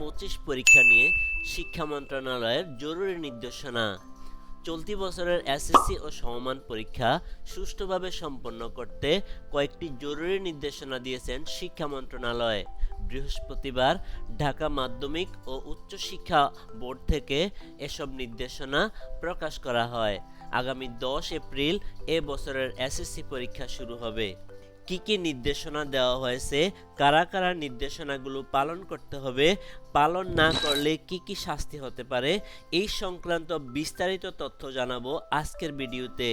পঁচিশ পরীক্ষা নিয়ে শিক্ষা মন্ত্রণালয়ের জরুরি নির্দেশনা। চলতি বছরের এসএসসি ও সমমান পরীক্ষা সুষ্ঠুভাবে সম্পন্ন করতে কয়েকটি জরুরি নির্দেশনা দিয়েছেন শিক্ষা মন্ত্রণালয়। বৃহস্পতিবার ঢাকা মাধ্যমিক ও উচ্চ শিক্ষা বোর্ড থেকে এসব নির্দেশনা প্রকাশ করা হয়। আগামী দশ এপ্রিল এ বছরের এসএসসি পরীক্ষা শুরু হবে। কি কি নির্দেশনা দেওয়া হয়েছে, কারা কারা নির্দেশনাগুলো পালন করতে হবে, পালন না করলে কি কি শাস্তি হতে পারে, এই সংক্রান্ত বিস্তারিত তথ্য জানাব আজকের ভিডিওতে।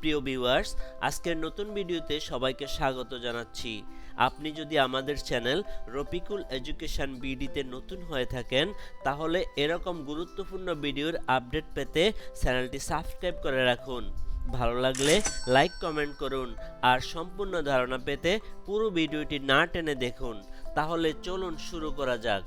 প্রিয় ভিউয়ার্স আজকের নতুন ভিডিওতে সবাইকে স্বাগত জানাচ্ছি। আপনি যদি আমাদের চ্যানেল রফিকুল এডুকেশন বিডিতে নতুন হয়ে থাকেন, তাহলে এরকম গুরুত্বপূর্ণ ভিডিওর আপডেট পেতে চ্যানেলটি সাবস্ক্রাইব করে রাখুন। ভালো লাগলে লাইক কমেন্ট করুন আর সম্পূর্ণ ধারণা পেতে পুরো ভিডিওটি না টেনে দেখুন। তাহলে চলুন শুরু করা যাক।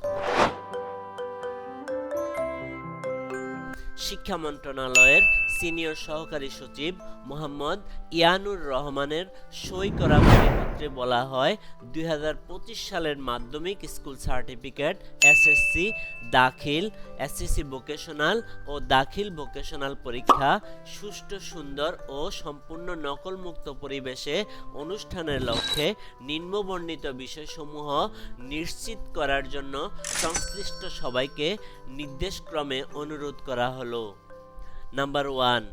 শিক্ষা মন্ত্রণালয়ের সিনিয়র সহকারী সচিব মোহাম্মদ ইয়ানুর রহমানের সই করা পরিপত্রে বলা হয় দুই হাজার পঁচিশ সালের মাধ্যমিক স্কুল সার্টিফিকেট, এসএসসি, দাখিল, এসএসসি ভোকেশনাল ও দাখিল ভোকেশনাল পরীক্ষা, সুষ্ঠু, সুন্দর ও সম্পূর্ণ নকলমুক্ত পরিবেশে অনুষ্ঠানের লক্ষ্যে নিম্নবর্ণিত বিষয়সমূহ নিশ্চিত করার জন্য সংশ্লিষ্ট সবাইকে নির্দেশক্রমে অনুরোধ করা হলো। নাম্বার ওয়ান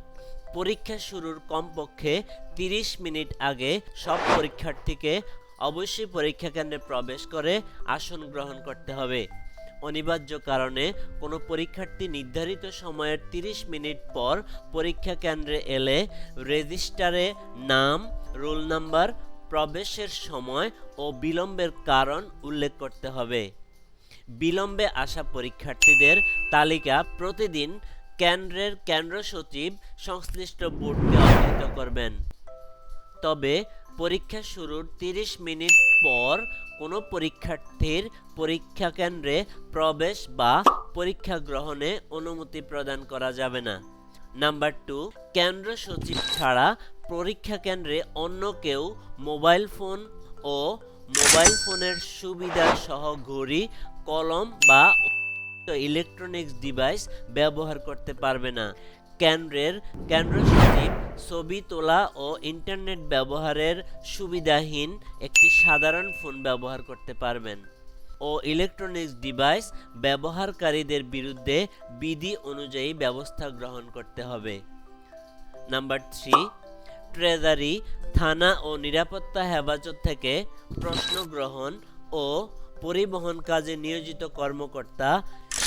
পরীক্ষা শুরুর কমপক্ষে তিরিশ মিনিট আগে সব পরীক্ষার্থীকে অবশ্যই পরীক্ষা কেন্দ্রে প্রবেশ করে আসন গ্রহণ করতে হবে। অনিবার্য কারণে কোনো পরীক্ষার্থী নির্ধারিত সময়ের 30 মিনিট পর পরীক্ষা কেন্দ্রে এলে রেজিস্টারে নাম, রোল নাম্বার, প্রবেশের সময় ও বিলম্বের কারণ উল্লেখ করতে হবে। বিলম্বে আসা পরীক্ষার্থীদের তালিকা প্রতিদিন কেন্দ্রের কেন্দ্র সচিব সংশ্লিষ্ট বোর্ডকে অবহিত করবেন। তবে পরীক্ষা শুরুর 30 মিনিট পর কোনো পরীক্ষার্থীর পরীক্ষা কেন্দ্রে প্রবেশ বা পরীক্ষা গ্রহণে অনুমতি প্রদান করা যাবে না। নাম্বার টু, কেন্দ্র সচিব ছাড়া পরীক্ষা কেন্দ্রে অন্য কেউ মোবাইল ফোন ও মোবাইল ফোনের সুবিধা সহ ঘড়ি, কলম বা ইলেকট্রনিক্স ডিভাইস ব্যবহার করতে পারবে না। কেন্দ্রের কেন্দ্র ছবি তোলা ও ইন্টারনেট ব্যবহারের সুবিধাহীন একটি সাধারণ ফোন ব্যবহার করতে পারবেন। ও ইলেকট্রনিক্স ডিভাইস ব্যবহারকারীদের বিরুদ্ধে বিধি অনুযায়ী ব্যবস্থা গ্রহণ করতে হবে। নাম্বার থ্রি ট্রেজারি থানা ও নিরাপত্তা হেফাজত থেকে প্রশ্ন গ্রহণ ও পরিবহন কাজে নিয়োজিত কর্মকর্তা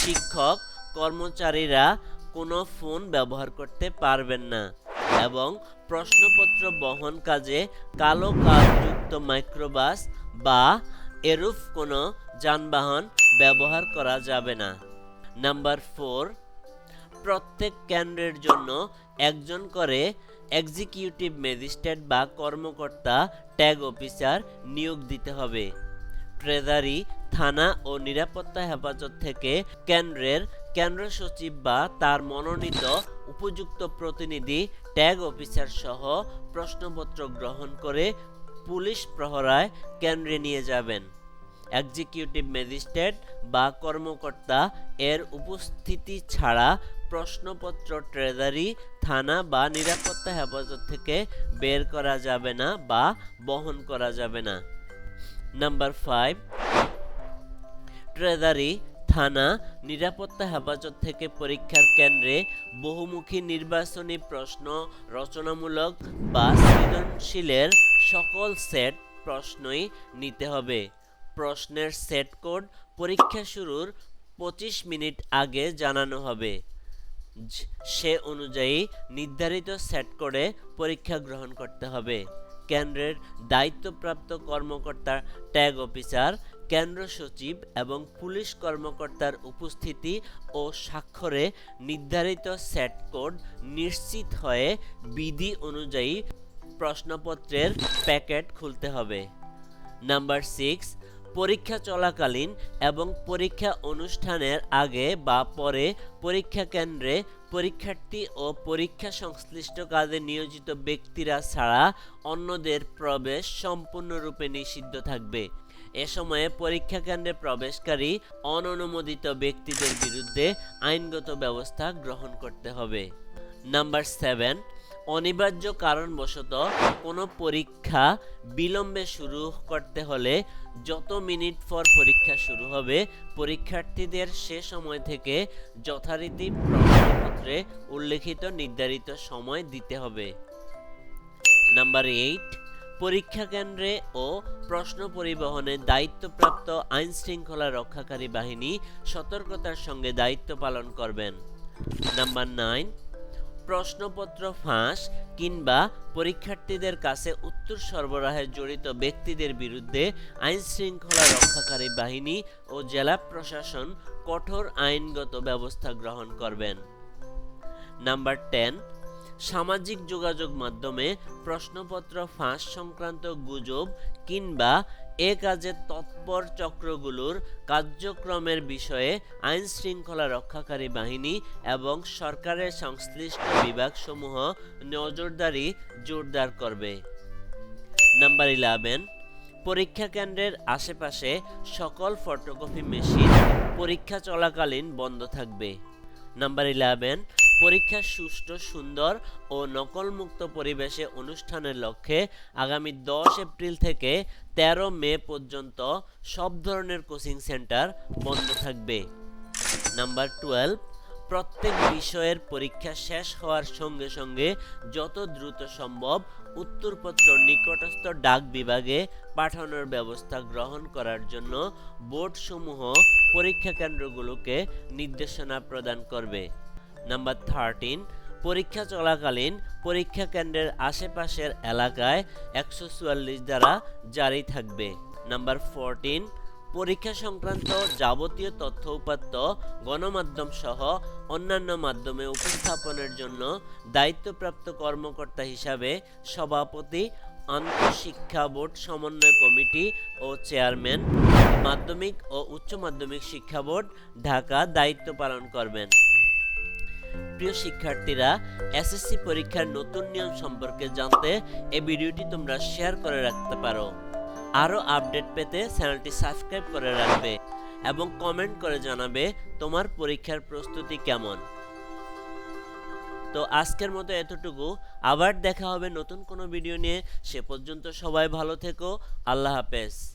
শিক্ষক, কর্মচারীরা কোনো ফোন ব্যবহার করতে পারবেন না এবং প্রশ্নপত্র বহন কাজে কালো কাজযুক্ত মাইক্রোবাস বা এরূপ কোনো যানবাহন ব্যবহার করা যাবে না। নাম্বার ফোর, প্রত্যেক কেন্দ্রের জন্য একজন করে এক্সিকিউটিভ ম্যাজিস্ট্রেট বা কর্মকর্তা ট্যাগ অফিসার নিয়োগ দিতে হবে। ট্রেজারি থানা ও নিরাপত্তা হেফাজত থেকে কেন্দ্রের কেন্দ্র সচিব বা তার মনোনীত উপযুক্ত প্রতিনিধি, ট্যাগ অফিসার সহ প্রশ্নপত্র গ্রহণ করে পুলিশ প্রহরায় কেন্দ্রে নিয়ে যাবেন। এক্সিকিউটিভ ম্যাজিস্ট্রেট বা কর্মকর্তা এর উপস্থিতি ছাড়া প্রশ্নপত্র ট্রেজারি, থানা বা নিরাপত্তা হেফাজত থেকে বের করা যাবে না বা বহন করা যাবে না। নাম্বার ফাইভ ট্রেজারি থানা নিরাপত্তা হেফাজত থেকে পরীক্ষার কেন্দ্রে বহুমুখী নির্বাচনী প্রশ্ন রচনামূলক বা সৃজনশীলের সকল সেট প্রশ্নই নিতে হবে। প্রশ্নের সেট কোড পরীক্ষা শুরুর পঁচিশ মিনিট আগে জানানো হবে। সে অনুযায়ী নির্ধারিত সেট করে পরীক্ষা গ্রহণ করতে হবে। কেন্দ্রের দায়িত্বপ্রাপ্ত কর্মকর্তা ট্যাগ অফিসার কেন্দ্র সচিব এবং পুলিশ কর্মকর্তার উপস্থিতি ও স্বাক্ষরে নির্ধারিত সেট কোড নিশ্চিত হয়ে বিধি অনুযায়ী প্রশ্নপত্রের প্যাকেট খুলতে হবে। নাম্বার সিক্স, পরীক্ষা চলাকালীন এবং পরীক্ষা অনুষ্ঠানের আগে বা পরে পরীক্ষা কেন্দ্রে পরীক্ষার্থী ও পরীক্ষা সংশ্লিষ্ট কাজে নিয়োজিত ব্যক্তিরা ছাড়া অন্যদের প্রবেশ সম্পূর্ণরূপে নিষিদ্ধ থাকবে। এ সময়ে পরীক্ষা কেন্দ্রে প্রবেশকারী অননুমোদিত ব্যক্তিদের বিরুদ্ধে আইনগত ব্যবস্থা গ্রহণ করতে হবে। নাম্বার সেভেন, অনিবার্য কারণবশত কোনো পরীক্ষা বিলম্বে শুরু করতে হলে যত মিনিট পর পরীক্ষা শুরু হবে, পরীক্ষার্থীদের সে সময় থেকে যথারীতি প্রশ্নপত্রে উল্লেখিত নির্ধারিত সময় দিতে হবে। নাম্বার এইট পরীক্ষা কেন্দ্রে ও প্রশ্ন পরিবহনে দায়িত্বপ্রাপ্ত আইন শৃঙ্খলা রক্ষাকারী বাহিনী সতর্কতার সঙ্গে দায়িত্ব পালন করবেন। নাম্বার নাইন, প্রশ্নপত্র ফাঁস কিংবা পরীক্ষার্থীদের কাছে উত্তর সরবরাহে জড়িত ব্যক্তিদের বিরুদ্ধে আইন শৃঙ্খলা রক্ষাকারী বাহিনী ও জেলা প্রশাসন কঠোর আইনগত ব্যবস্থা গ্রহণ করবেন। নাম্বার টেন সামাজিক যোগাযোগ মাধ্যমে প্রশ্নপত্র ফাঁস সংক্রান্ত গুজব কিংবা এ কাজে তৎপর চক্রগুলোর কার্যক্রমের বিষয়ে আইন শৃঙ্খলা রক্ষাকারী বাহিনী এবং সরকারের সংশ্লিষ্ট বিভাগসমূহ নজরদারি জোরদার করবে। নাম্বার ইলেভেন, পরীক্ষা কেন্দ্রের আশেপাশে সকল ফটোকপি মেশিন পরীক্ষা চলাকালীন বন্ধ থাকবে। নাম্বার ইলেভেন পরীক্ষা সুষ্ঠু, সুন্দর ও নকলমুক্ত পরিবেশে অনুষ্ঠানের লক্ষ্যে আগামী দশ এপ্রিল থেকে তেরো মে পর্যন্ত সব ধরনের কোচিং সেন্টার বন্ধ থাকবে। নাম্বার টুয়েলভ, প্রত্যেক বিষয়ের পরীক্ষা শেষ হওয়ার সঙ্গে সঙ্গে যত দ্রুত সম্ভব উত্তরপত্র নিকটস্থ ডাক বিভাগে পাঠানোর ব্যবস্থা গ্রহণ করার জন্য বোর্ডসমূহ পরীক্ষা কেন্দ্রগুলোকে নির্দেশনা প্রদান করবে। নাম্বার থার্টিন পরীক্ষা চলাকালীন পরীক্ষা কেন্দ্রের আশেপাশের এলাকায় একশো চুয়াল্লিশ দ্বারা জারি থাকবে। নাম্বার ফোরটিন পরীক্ষা সংক্রান্ত যাবতীয় তথ্য উপাত্ত গণমাধ্যম সহ অন্যান্য মাধ্যমে উপস্থাপনের জন্য দায়িত্বপ্রাপ্ত কর্মকর্তা হিসাবে সভাপতি, আন্তঃশিক্ষা বোর্ড সমন্বয় কমিটি ও চেয়ারম্যান, মাধ্যমিক ও উচ্চ মাধ্যমিক শিক্ষা বোর্ড, ঢাকা দায়িত্ব পালন করবেন। প্রিয় শিক্ষার্থীরা এসএসসি পরীক্ষার নতুন নিয়ম সম্পর্কে জানতে এই ভিডিওটি তোমরা শেয়ার করে রাখতে পারো। আরও আপডেট পেতে চ্যানেলটি সাবস্ক্রাইব করে রাখবে এবং কমেন্ট করে জানাবে তোমার পরীক্ষার প্রস্তুতি কেমন। তো আজকের মতো এতটুকু। আবার দেখা হবে নতুন কোনো ভিডিও নিয়ে। সে পর্যন্ত সবাই ভালো থেকো। আল্লাহ হাফেজ।